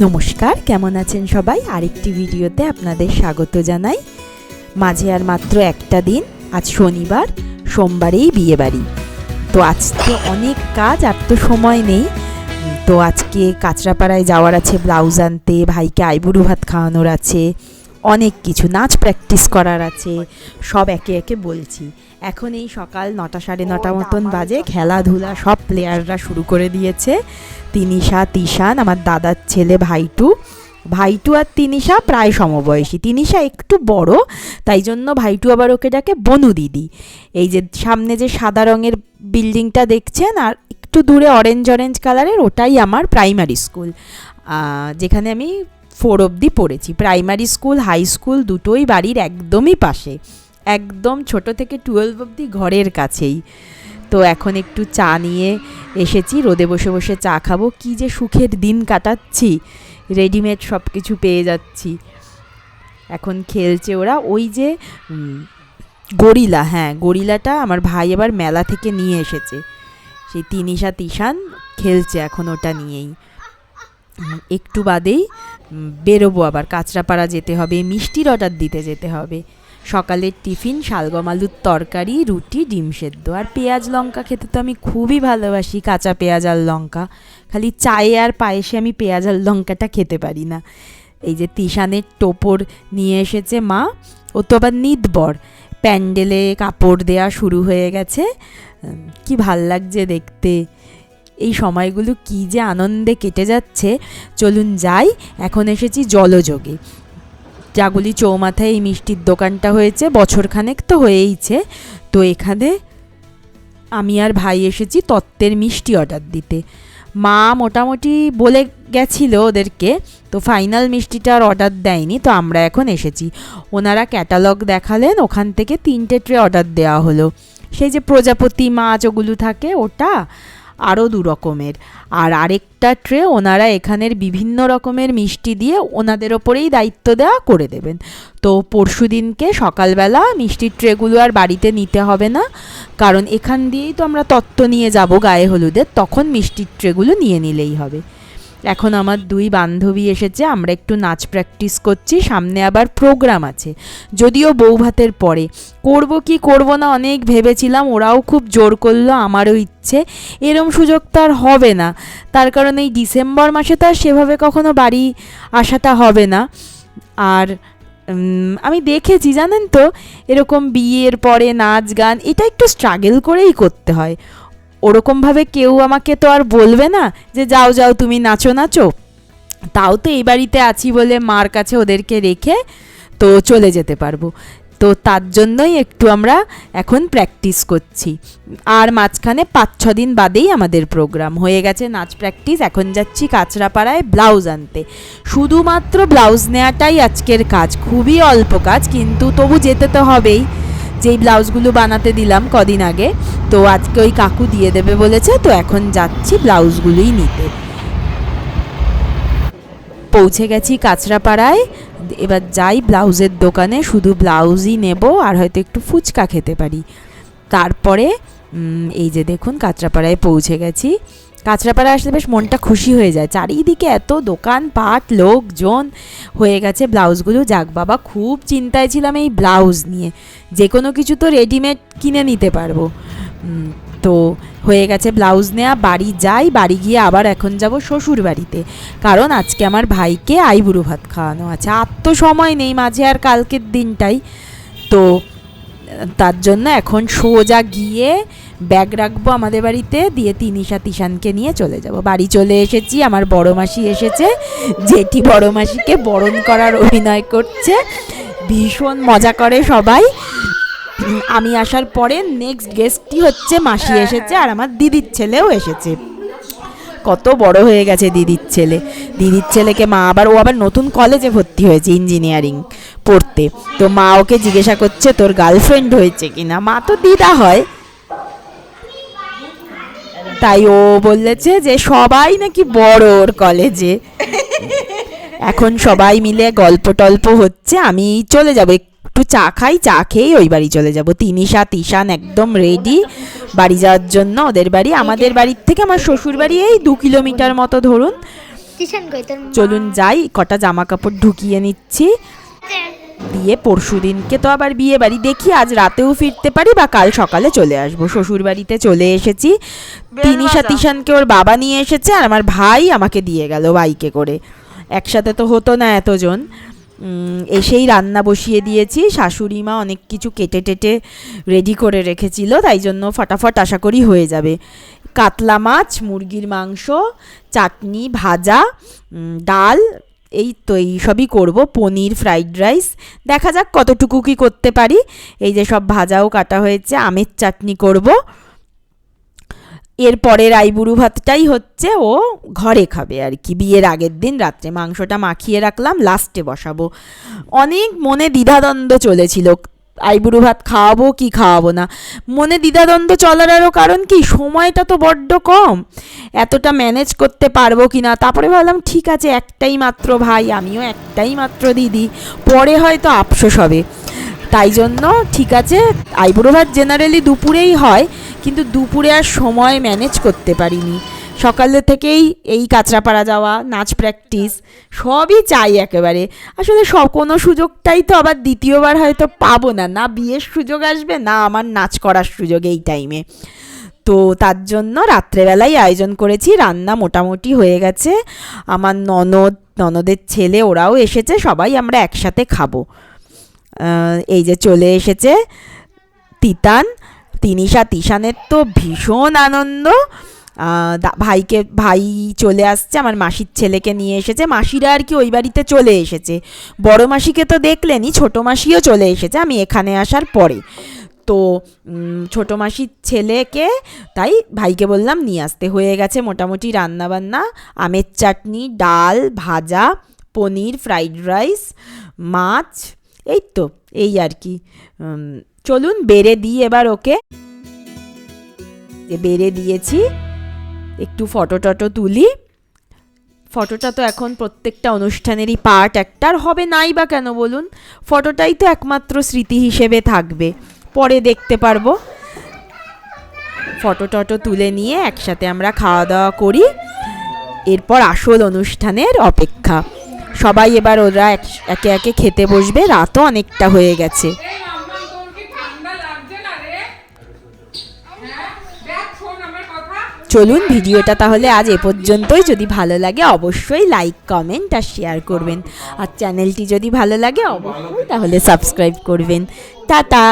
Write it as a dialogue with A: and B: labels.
A: নমস্কার, কেমন আছেন সবাই? আরেকটি ভিডিওতে আপনাদের স্বাগত জানাই। মাঝে আর মাত্র একটা দিন, আজ শনিবার, সোমবারেই বিয়ে বাড়ি তো আজকে অনেক কাজ, আর তো সময় নেই। তো আজকে কাঁচরাপাড়ায় যাওয়ার আছে, ব্লাউজ আনতে, ভাইকে আইবুড়ু ভাত খাওয়ানোর আছে। অনেক কিছু, নাচ প্র্যাকটিস করার আছে, সব একে একে বলছি। এখন এই সকাল নটা সাড়ে নটা মতন বাজে, খেলাধুলা সব প্লেয়াররা শুরু করে দিয়েছে। তিনিশা, তিশান, আমার দাদার ছেলে ভাইটু। ভাইটু আর তিনিশা প্রায় সমবয়সী। তিনিশা একটু বড়, তাই জন্য ভাইটু আবার ওকে ডাকে বনু দিদি। এই যে সামনে যে সাদা রঙের বিল্ডিংটা দেখছেন, আর একটু দূরে অরেঞ্জ অরেঞ্জ কালারের ওটাই আমার প্রাইমারি স্কুল যেখানে আমি ফোর অবধি পড়েছি। প্রাইমারি স্কুল, হাই স্কুল দুটোই বাড়ির একদমই পাশে। একদম ছোট থেকে টুয়েলভ অবধি ঘরের কাছেই। তো এখন একটু চা নিয়ে এসেছি, রোদে বসে বসে চা খাব। কি যে সুখের দিন কাটাচ্ছি, রেডিমেড সব কিছু পেয়ে যাচ্ছি। এখন খেলছে ওরা। ওই যে গরিলা হ্যাঁ গরিলাটা আমার ভাই আবার মেলা থেকে নিয়ে এসেছে। সেই তিনিশা তিশান খেলছে এখন ওটা নিয়েই। একটু বাদেই বেরোবো আবার, কাঁচরাপাড়া যেতে হবে, মিষ্টির অর্ডার দিতে যেতে হবে। সকালের টিফিন, শালগম আলুর তরকারি, রুটি, ডিম সেদ্ধ আর পেঁয়াজ লঙ্কা খেতে তো আমি খুবই ভালোবাসি, কাঁচা পেঁয়াজ আর লঙ্কা। খালি চায়ে আর পায়েসে আমি পেঁয়াজ আর লঙ্কাটা খেতে পারি না। এই যে তিশানের টোপর নিয়ে এসেছে মা, ও তো আবার নিদবর। প্যান্ডেলে কাপড় দেয়া শুরু হয়ে গেছে। কি ভালো লাগছে দেখতে। এই সময়গুলো কি যে আনন্দে কেটে যাচ্ছে। চলুন যাই, এখন এসেছি জলযোগে। জাগুলি চৌমাথায় এই মিষ্টির দোকানটা হয়েছে, বছরখানেক তো হয়েইছে। তো এখানে আমি আর ভাই এসেছি তত্ত্বের মিষ্টি অর্ডার দিতে। মা মোটামুটি বলে গেছিল ওদেরকে, তো ফাইনাল মিষ্টিটা আর অর্ডার দেয়নি, তো আমরা এখন এসেছি। ওনারা ক্যাটালগ দেখালেন, ওখান থেকে তিনটে ট্রে অর্ডার দেওয়া হলো। সেই যে প্রজাপতি মাছ ওগুলো থাকে, ওটা আরও দু রকমের। আর আরেকটা ট্রে ওনারা এখানের বিভিন্ন রকমের মিষ্টি দিয়ে ওনাদের ওপরেই দায়িত্ব দেওয়া করে দেবেন। তো পরশু দিনকে সকালবেলা মিষ্টির ট্রেগুলো আর বাড়িতে নিতে হবে না, কারণ এখান দিয়েই তো আমরা তত্ত্ব নিয়ে যাব গায়ে হলুদের, তখন মিষ্টির ট্রেগুলো নিয়ে নিলেই হবে। এখন আমার দুই বান্ধবী এসেছে, আমরা একটু নাচ প্র্যাকটিস করছি, সামনে আবার প্রোগ্রাম আছে। যদিও বউ ভাতের পরে। করব কি করব না অনেক ভেবেছিলাম, ওরাও খুব জোর করল, আমারও ইচ্ছে। এরম সুযোগ তো আর হবে না। তার কারণ এই ডিসেম্বর মাসে তো আর সেভাবে কখনো বাড়ি আসাটা হবে না। আর আমি দেখেছি, জানেন তো? এরকম বিয়ের পরে নাচ গান, এটা একটু স্ট্রাগল করেই করতে হয়। ওরকমভাবে কেউ আমাকে তো আর বলবে না যে, যাও যাও, তুমি নাচো নাচো। তাও তো এই বাড়িতে আছি বলে মার কাছে ওদেরকে রেখে তো চলে যেতে পারব। তো তার জন্যই একটু আমরা এখন প্র্যাকটিস করছি। আর মাঝখানে পাঁচ ছ দিন বাদেই আমাদের প্রোগ্রাম হয়ে গেছে নাচ প্র্যাকটিস এখন যাচ্ছি কাঁচরাপাড়ায় ব্লাউজ আনতে। শুধুমাত্র ব্লাউজ নেওয়াটাই আজকের কাজ। খুবই অল্প কাজ, কিন্তু তবু যেতে তো হবেই। যেই ব্লাউজগুলো বানাতে দিলাম কদিন আগে, তো আজকে ওই কাকু দিয়ে দেবে বলেছে, তো এখন যাচ্ছি ব্লাউজগুলোই নিতে। পৌঁছে গেছি কাঁচরাপাড়ায়, এবার যাই ব্লাউজের দোকানে, শুধু ব্লাউজই নেব আর হয়তো একটু ফুচকা খেতে পারি। তারপরে এই যে দেখুন কাঁচরাপাড়ায় পৌঁছে গেছি। কাঁচরাপাড়ায় আসলে বেশ মনটা খুশি হয়ে যায়। চারিদিকে এত দোকান পাট লোকজন হয়ে গেছে, ব্লাউজগুলো যাক বাবা, খুব চিন্তায় ছিলাম এই ব্লাউজ নিয়ে। যে কোনো কিছু তো রেডিমেড কিনে নিতে পারব। তো হয়ে গেছে ব্লাউজ নেওয়া বাড়ি যাই, বাড়ি গিয়ে আবার এখন যাব শ্বশুর বাড়িতে কারণ আজকে আমার ভাইকে আইবুড়ো ভাত খাওয়ানো আছে। আর তো সময় নেই মাঝে আর কালকের দিনটাই। তো, তার জন্য এখন সোজা গিয়ে ব্যাগ রাখব আমাদের বাড়িতে দিয়ে তিনিশা তিশানকে নিয়ে চলে যাব। বাড়ি চলে এসেছি আমার বড় মাসি এসেছে জেঠি বড় মাসিকে বরণ করার অভিনয় করছে। ভীষণ মজা করে সবাই। আমি আসার পরে নেক্সট গেস্টটি হচ্ছে মাসি এসেছে আর আমার দিদির ছেলেও এসেছে। কত বড় হয়ে গেছে দিদির ছেলে। দিদির ছেলেকে মা আবার ও আবার নতুন কলেজে ভর্তি হয়েছে ইঞ্জিনিয়ারিং পড়তে। তো মা ওকে জিজ্ঞাসা করছে তোর গার্লফ্রেন্ড হয়েছে কিনা? মা তো দিদা হয়। তাই ও বলেছে যে সবাই নাকি বড় ওর কলেজে। এখন সবাই মিলে গল্প টল্প হচ্ছে আমি চলে যাব একটু চা খাই চা খেয়েই ওই বাড়ি চলে যাব। তিনিশা তিশান একদম রেডি বাড়ি যাওয়ার জন্য ওদের বাড়ি। আমাদের বাড়ির থেকে আমার শ্বশুর বাড়ি এই দু কিলোমিটার মতো ধরুন? চলুন যাই কটা জামা কাপড় ঢুকিয়ে নিচ্ছি। দিয়ে পরশু দিনকে তো আবার বিয়ে বাড়ি দেখি আজ রাতেও ফিরতে পারি বা কাল সকালে চলে আসব। শ্বশুর বাড়িতে চলে এসেছি। তিনিশা তিশানকে ওর বাবা নিয়ে এসেছে আর আমার ভাই আমাকে দিয়ে গেল বাইকে করে। একসাথে তো হতো না এতজন। এসেই রান্না বসিয়ে দিয়েছি। শাশুড়ি মা অনেক কিছু কেটে টেটে রেডি করে রেখেছিল তাই জন্য ফটাফট আশা করি হয়ে যাবে। কাতলা মাছ মুরগির মাংস চাটনি ভাজা ডাল এই তো এই সবই করব, পনির ফ্রাইড রাইস দেখা যাক কতটুকু কি করতে পারি। এই যে সব ভাজাও কাটা হয়েছে, আমের চাটনি করব। এর পরের আইবুড়ু ভাতটাই হচ্ছে, ও ঘরে খাবে আর কি। বিয়ের আগের দিন রাত্রে মাংসটা মাখিয়ে রাখলাম লাস্টে বসাবো। অনেক মনে দ্বিধাদ্বন্দ্ব চলেছিল। আইবুড়ু ভাত খাওয়াবো কি খাওয়াবো না? মনে দ্বিধাদ্বন্দ্ব চলার আরও কারণ কি? সময়টা তো বড্ড কম। এতটা ম্যানেজ করতে পারব কি না তারপরে ভাবলাম, ঠিক আছে, একটাই মাত্র ভাই, আমিও একটাই মাত্র দিদি। পরে হয়তো আফসোস হবে। তাই জন্য ঠিক আছে, আইবুড়ো ভাত জেনারেলি দুপুরেই হয়, কিন্তু দুপুরে আর সময় ম্যানেজ করতে পারিনি। সকালে থেকেই এই কাঁচরাপাড়া যাওয়া, নাচ প্র্যাকটিস সবই চাই একেবারে। আসলে সব, কোনো সুযোগটাই তো আবার দ্বিতীয়বার হয়তো পাবো না। না বিয়ের সুযোগ আসবে, না আমার নাচ করার সুযোগ এই টাইমে তো তার জন্য রাত্রেবেলায় আয়োজন করেছি, রান্না মোটামুটি হয়ে গেছে। আমার ননদ, ননদের ছেলে, ওরাও এসেছে, সবাই আমরা একসাথে খাব। এই যে চলে এসেছে তিতান, তিনিশা, তিশানের তো ভীষণ আনন্দ। ভাইকে, ভাই চলে আসছে, আমার মাসির ছেলেকে নিয়ে এসেছে। মাসিরা আর কি ওই বাড়িতে চলে এসেছে। বড় মাসিকে তো দেখলেনি, ছোট মাসিও চলে এসেছে, আমি এখানে আসার পরে। তো ছোট মাসির ছেলেকে, তাই ভাইকে বললাম, নিয়ে আসতে। হয়ে গেছে মোটামুটি রান্নাবান্না, আমের চাটনি, ডাল, ভাজা, পনির, ফ্রাইড রাইস, মাছ, এই তো, এই আর কি। চলুন, বেড়ে দিই এবার ওকে। বেড়ে দিয়েছি একটু ফটো টটো তুলি। ফটোটা তো এখন প্রত্যেকটা অনুষ্ঠানেরই পার্ট একটা আর হবে নাই বা কেন বলুন? ফটোটাই তো একমাত্র স্মৃতি হিসেবে থাকবে। পরে দেখতে পারব। ফটো টটো তুলে নিয়ে একসাথে আমরা খাওয়া দাওয়া করি। এরপর আসল অনুষ্ঠানের অপেক্ষা। সবাই এবার ওরা একে একে খেতে বসবে। রাতও অনেকটা হয়ে গেছে
B: এই মাম্মা তোর কি ঠান্ডা লাগছে না রে হ্যাঁ দেখ শোন আমার কথা
A: চলুন ভিডিওটা তাহলে আজ এ পর্যন্তই। যদি ভালো লাগে অবশ্যই লাইক, কমেন্ট আর শেয়ার করবেন। আর চ্যানেলটি যদি ভালো লাগে, অবশ্যই তাহলে সাবস্ক্রাইব করবেন। টাটা!